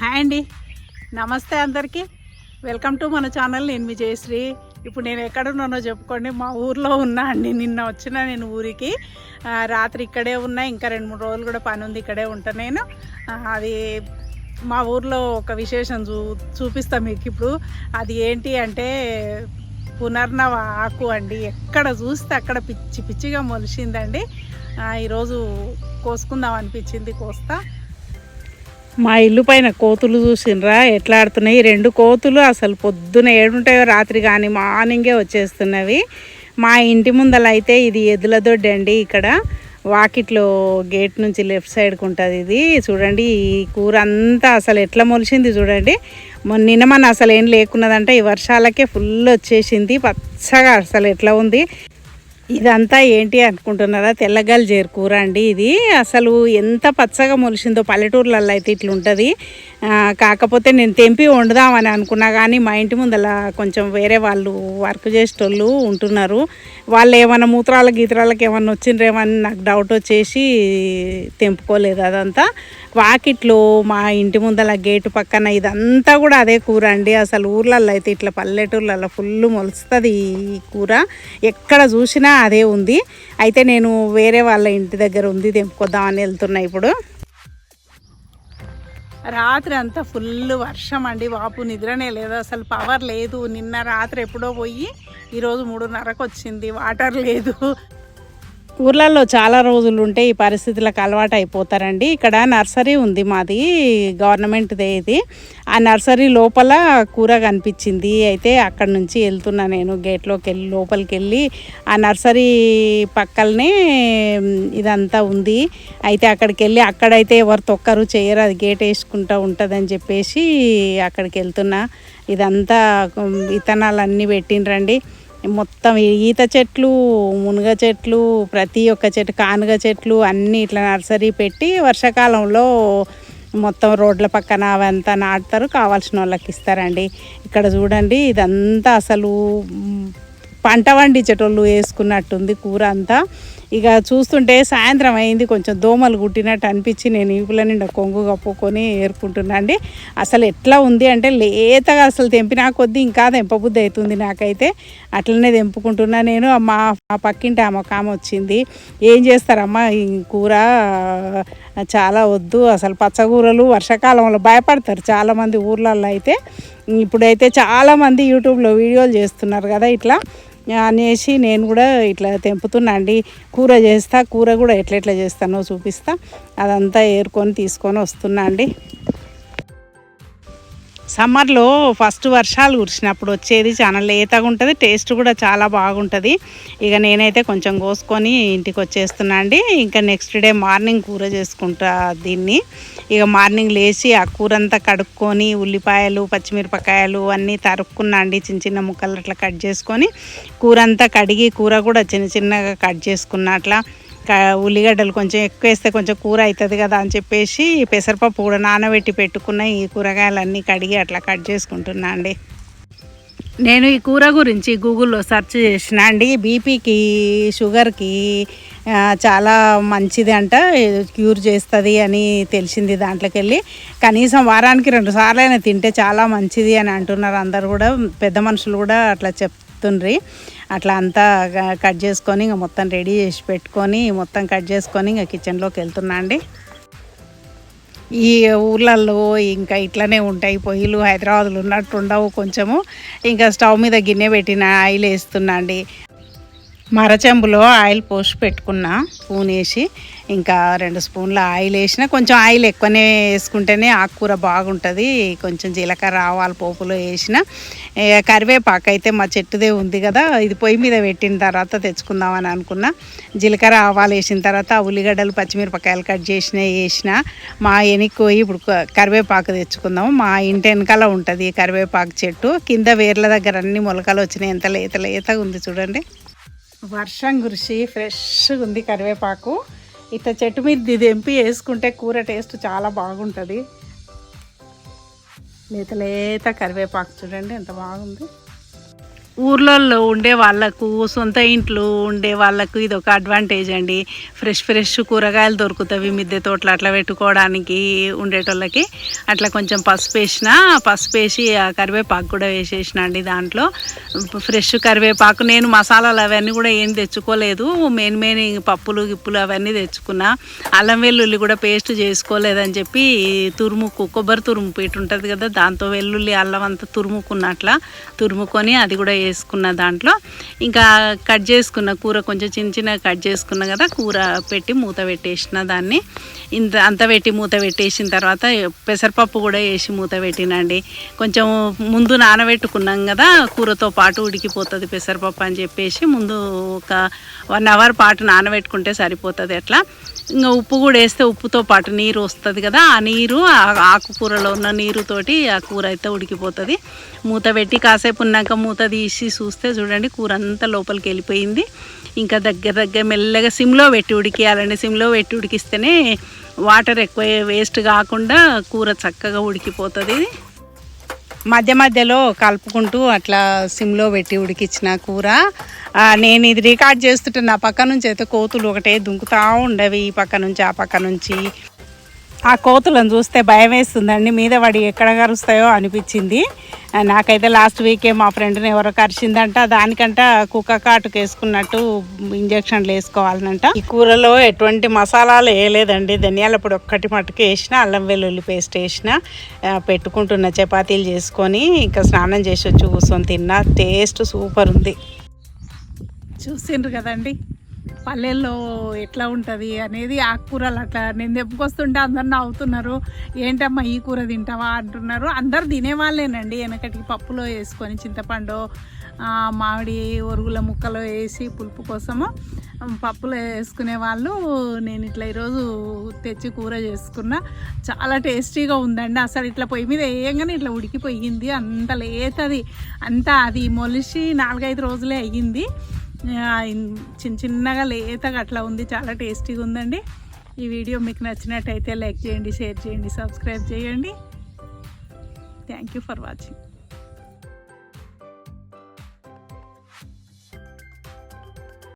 Hi అండి. నమస్తే అందరికీ. వెల్కమ్ టు మన ఛానల్. నేను మీ జయశ్రీ. ఇప్పుడు నేను ఎక్కడున్నానో చెప్పుకోండి. మా ఊర్లో ఉన్నా అండి. నిన్న వచ్చిన నేను ఊరికి. రాత్రి ఇక్కడే ఉన్నా. ఇంకా రెండు మూడు రోజులు కూడా పని ఉంది. ఇక్కడే ఉంటా నేను. అది మా ఊర్లో ఒక విశేషం చూ చూపిస్తాను మీకు ఇప్పుడు. అది ఏంటి అంటే పునర్నవ ఆకు అండి. ఎక్కడ చూస్తే అక్కడ పిచ్చి పిచ్చిగా మొలిచిందండి ఈరోజు కోసుకుందాం అనిపించింది. కోస్తా. మా ఇల్లు పైన కోతులు చూసినరా ఎట్లా ఆడుతున్నాయి? రెండు కోతులు అసలు పొద్దున ఏడుంటాయో రాత్రి కానీ మార్నింగే వచ్చేస్తున్నవి. మా ఇంటి ముందల అయితే ఇది ఎద్దుల దొడ్డి అండి ఇక్కడ వాకిట్లో గేట్ నుంచి లెఫ్ట్ సైడ్కి ఉంటుంది ఇది. చూడండి ఈ కూర అంతా అసలు ఎట్లా మొలిచింది చూడండి. నిన్న మన అసలు ఏం లేకున్నదంటే ఈ వర్షాలకే ఫుల్ వచ్చేసింది. పచ్చగా అసలు ఎట్లా ఉంది. ఇదంతా ఏంటి అనుకుంటున్నారా? తెల్లగల్ చేరు కూర అండి ఇది. అసలు ఎంత పచ్చగా మొలిసిందో పల్లెటూర్లలో అయితే ఇట్లా ఉంటుంది కాకపోతే నేను తెంపి వండుదామని అనుకున్నా కానీ మా ఇంటి ముందల కొంచెం వేరే వాళ్ళు వర్క్ చేసేటోళ్ళు ఉంటున్నారు. వాళ్ళు ఏమైనా మూత్రాల గీత్రాలకు ఏమన్నా వచ్చిండ్రేమని నాకు డౌట్ వచ్చేసి తెంపుకోలేదు అదంతా. వాకిట్లో మా ఇంటి ముందల గేటు పక్కన ఇదంతా కూడా అదే కూర అండి. అసలు ఊర్లలో అయితే ఇట్లా పల్లెటూర్లలో ఫుల్ మొలుస్తుంది ఈ కూర. ఎక్కడ చూసినా అదే ఉంది. అయితే నేను వేరే వాళ్ళ ఇంటి దగ్గర ఉంది తెంపుకొద్దామని వెళ్తున్నా ఇప్పుడు. రాత్రి అంతా ఫుల్ వర్షం అండి వాపు నిద్రనే లేదు. అసలు పవర్ లేదు. నిన్న రాత్రి ఎప్పుడో పోయి ఈరోజు మూడున్నరకు వచ్చింది. వాటర్ లేదు. ఊర్లలో చాలా రోజులు ఉంటే ఈ పరిస్థితులకు అలవాటు అయిపోతారండి. ఇక్కడ నర్సరీ ఉంది మాది గవర్నమెంట్దే ఇది. ఆ నర్సరీ లోపల కూర కనిపించింది. అయితే అక్కడ నుంచి వెళ్తున్నా నేను గేట్లోకి వెళ్ళి లోపలికి వెళ్ళి ఆ నర్సరీ పక్కలనే ఇదంతా ఉంది. అయితే అక్కడికి వెళ్ళి అక్కడైతే ఎవరు తొక్కరు చేయరు అది గేట్ వేసుకుంటూ ఉంటుందని చెప్పేసి అక్కడికి వెళ్తున్నా. ఇదంతా విత్తనాలు అన్నీ పెట్టిండ్రండి. మొత్తం ఈత చెట్లు మునగ చెట్లు ప్రతి ఒక్క చెట్టు కానుగ చెట్లు అన్నీ ఇట్లా నర్సరీ పెట్టి వర్షాకాలంలో మొత్తం రోడ్ల పక్కన అవంతా నాటుతారు. కావాల్సిన వాళ్ళకి ఇస్తారండి. ఇక్కడ చూడండి ఇదంతా అసలు పంట పండించేటోళ్ళు వేసుకున్నట్టుంది కూర అంతా. ఇక చూస్తుంటే సాయంత్రం అయింది కొంచెం దోమలు కుట్టినట్టు అనిపించి నేను ఈపుల నిండా కొంగు కప్పుకొని ఏరుకుంటున్నా అండి. అసలు ఎట్లా ఉంది అంటే లేతగా అసలు తెంపినా కొద్దీ ఇంకా తెంపబుద్ధి అవుతుంది నాకైతే. అట్లనే తెంపుకుంటున్నా నేను. మా మా పక్కింటి ఆమె ఒక ఆమె వచ్చింది. ఏం చేస్తారమ్మా ఈ కూర? చాలా వద్దు. అసలు పచ్చగూరలు వర్షాకాలంలో భయపడతారు చాలామంది ఊర్లలో అయితే. ఇప్పుడైతే చాలామంది యూట్యూబ్లో వీడియోలు చేస్తున్నారు కదా ఇట్లా. అనేసి నేను కూడా ఇట్లా తెంపుతున్నా అండి. కూర చేస్తా కూర కూడా ఎట్లా ఎట్లా చేస్తానో చూపిస్తా. అదంతా ఏరుకొని తీసుకొని వస్తున్నా అండి. సమ్మర్లో ఫస్ట్ వర్షాలు కురిసినప్పుడు వచ్చేది చాలా లేతగా ఉంటుంది టేస్ట్ కూడా చాలా బాగుంటుంది. ఇక నేనైతే కొంచెం కోసుకొని ఇంటికి వచ్చేస్తున్నా అండి. ఇంకా నెక్స్ట్ డే మార్నింగ్ కూర చేసుకుంటా దీన్ని. ఇక మార్నింగ్ లేచి ఆ కూర అంతా కడుక్కొని ఉల్లిపాయలు పచ్చిమిరపకాయలు అన్నీ తరుక్కున్నా అండి. చిన్న చిన్న ముక్కలు అట్లా కట్ చేసుకొని కూర అంతా కడిగి కూర కూడా చిన్న చిన్నగా కట్ చేసుకున్న అట్లా. ఉల్లిగడ్డలు కొంచెం ఎక్కువ వేస్తే కొంచెం కూర అవుతుంది కదా అని చెప్పేసి పెసరపప్పు కూడా నానబెట్టి పెట్టుకున్న ఈ కూరగాయలన్నీ కడిగి అట్లా కట్ చేసుకుంటున్నా అండి. నేను ఈ కూర గురించి గూగుల్లో సెర్చ్ చేసిన అండి. బీపీకి షుగర్కి చాలా మంచిది అంట. క్యూర్ చేస్తుంది అని తెలిసింది దాంట్లోకి వెళ్ళి కనీసం వారానికి రెండు సార్లు అయినా తింటే చాలా మంచిది అని అంటున్నారు అందరు కూడా. పెద్ద మనుషులు కూడా అట్లా చెప్ చెప్తుండ్రి. అట్లా అంతా కట్ చేసుకొని ఇంకా మొత్తం రెడీ చేసి పెట్టుకొని మొత్తం కట్ చేసుకొని ఇంకా కిచెన్లోకి వెళ్తున్నా అండి. ఈ ఊర్లలో ఇంకా ఇట్లనే ఉంటాయి పొయ్యిలు హైదరాబాద్లో ఉన్నట్టు ఉండవు కొంచెము. ఇంకా స్టవ్ మీద గిన్నె పెట్టిన ఆయిల్ వేస్తున్నా అండి. మరచెంబులో ఆయిల్ పోసి పెట్టుకున్నా స్పూన్ వేసి ఇంకా రెండు స్పూన్ల ఆయిల్ వేసిన కొంచెం ఆయిల్ ఎక్కువనే వేసుకుంటేనే ఆకుకూర బాగుంటుంది. కొంచెం జీలకర్ర ఆవాలు పోపులో వేసిన. కరివేపాకు అయితే మా చెట్టుదే ఉంది కదా ఇది పొయ్యి మీద పెట్టిన తర్వాత తెచ్చుకుందామని అనుకున్నా. జీలకర్ర ఆవాలు వేసిన తర్వాత ఉల్లిగడ్డలు పచ్చిమిరపకాయలు కట్ చేసిన వేసిన మా వెనక్కి పోయి ఇప్పుడు కరివేపాకు తెచ్చుకుందాం మా ఇంటి వెనకాల ఉంటుంది కరివేపాకు చెట్టు. కింద వేర్ల దగ్గర అన్ని మొలకలు వచ్చినాయి. ఎంత లేత లేతగా ఉంది చూడండి. వర్షం కురిసి ఫ్రెష్గా ఉంది కరివేపాకు. ఇత చెట్టు మీద ఇది ఎంపి వేసుకుంటే కూర టేస్ట్ చాలా బాగుంటుంది. లేత లేత కరివేపాకు చూడండి ఎంత బాగుంది. ఊర్లలో ఉండే వాళ్ళకు సొంత ఇంట్లో ఉండే వాళ్ళకు ఇది ఒక అడ్వాంటేజ్ అండి. ఫ్రెష్ ఫ్రెష్ కూరగాయలు దొరుకుతాయి మిద్దె తోటలు అట్లా పెట్టుకోవడానికి ఉండేటోళ్ళకి. అట్లా కొంచెం పసుపు వేసిన పసుపు వేసి కరివేపాకు కూడా వేసేసిన అండి దాంట్లో. ఫ్రెష్ కరివేపాకు నేను మసాలాలు అవన్నీ కూడా ఏం తెచ్చుకోలేదు. మెయిన్ మెయిన్ పప్పులు గిప్పులు అవన్నీ తెచ్చుకున్నా. అల్లం వెల్లుల్లి కూడా పేస్ట్ చేసుకోలేదని చెప్పి తురుముకు కొబ్బరి తురుము పెట్టి ఉంటుంది కదా దాంతో వెల్లుల్లి అల్లం అంతా తురుముకున్నట్లా తురుముకొని అది కూడా వేసుకున్న దాంట్లో ఇంకా కట్ చేసుకున్న కూర కొంచెం చిన్న చిన్న కట్ చేసుకున్న కదా కూర పెట్టి మూత పెట్టేసిన దాన్ని. ఇంత అంత పెట్టి మూత పెట్టేసిన తర్వాత పెసరపప్పు కూడా వేసి మూత పెట్టినండి. కొంచెం ముందు నానబెట్టుకున్నాం కదా కూరతో పాటు ఉడికిపోతుంది పెసరపప్పు అని చెప్పేసి ముందు ఒక వన్ అవర్ పాటు నానబెట్టుకుంటే సరిపోతుంది అట్లా. ఇంకా ఉప్పు కూడా వేస్తే ఉప్పుతో పాటు నీరు వస్తుంది కదా ఆ నీరు ఆకుకూరలో ఉన్న నీరుతోటి ఆ కూర అయితే ఉడికిపోతుంది. మూత పెట్టి కాసేపు ఉన్నాక మూత తీసి చూస్తే చూడండి కూర అంతా లోపలికి వెళ్ళిపోయింది. ఇంకా దగ్గర దగ్గర మెల్లగా సిమ్లో పెట్టి ఉడికేయాలండి. సిమ్లో పెట్టి ఉడికిస్తేనే వాటర్ ఎక్కువ వేస్ట్ కాకుండా కూర చక్కగా ఉడికిపోతుంది. మధ్య మధ్యలో కలుపుకుంటూ అట్లా సిమ్లో పెట్టి ఉడికించిన కూర. నేను ఇది రికార్డ్ చేస్తుంటే నా పక్క నుంచి అయితే కోతులు ఒకటే దుంకుతా ఉండేవి ఈ పక్క నుంచి ఆ పక్క నుంచి. ఆ కోతులను చూస్తే భయం వేస్తుందండి మీద పడి ఎక్కడ కరుస్తాయో అనిపించింది. నాకైతే లాస్ట్ వీకే మా ఫ్రెండ్ని ఎవరో కరిచిందంట దానికంట కుక్క కాటుకు వేసుకున్నట్టు ఇంజక్షన్లు వేసుకోవాలనంట. ఈ కూరలో ఎటువంటి మసాలాలు వేయలేదండి. ధనియాల పొడి ఒక్కటి మట్టుకు వేసిన అల్లం వెల్లుల్లి పేస్ట్ వేసిన పెట్టుకుంటున్న చపాతీలు చేసుకొని ఇంకా స్నానం చేసి వచ్చి కూర్చొని తిన్నా. టేస్ట్ సూపర్ ఉంది. చూసిండ్రు కదండి. పల్లెల్లో ఎట్లా ఉంటుంది అనేది ఆకుకూరలు అట్లా నేను తెప్పుకొస్తుంటే అందరు నవ్వుతున్నారు. ఏంటమ్మా ఈ కూర తింటావా? అంటున్నారు. అందరు తినేవాళ్ళేనండి. వెనకటికి పప్పులో వేసుకొని చింతపండు మామిడి ఒరుగుల ముక్కలో వేసి పులుపు కోసము పప్పులో వేసుకునే వాళ్ళు నేను ఇట్లా ఈరోజు తెచ్చి కూర చేసుకున్నా. చాలా టేస్టీగా ఉందండి. అసలు ఇట్లా పొయ్యి మీద వేయంగానే ఇట్లా ఉడికిపోయింది. అంత లేతది. అంతా అది మొలిసి నాలుగైదు రోజులే అయ్యింది. చిన్న చిన్నగా లేతగా అట్లా ఉంది చాలా టేస్టీగా ఉందండి. ఈ వీడియో మీకు నచ్చినట్టయితే లైక్ చేయండి షేర్ చేయండి సబ్స్క్రైబ్ చేయండి. Thank you for watching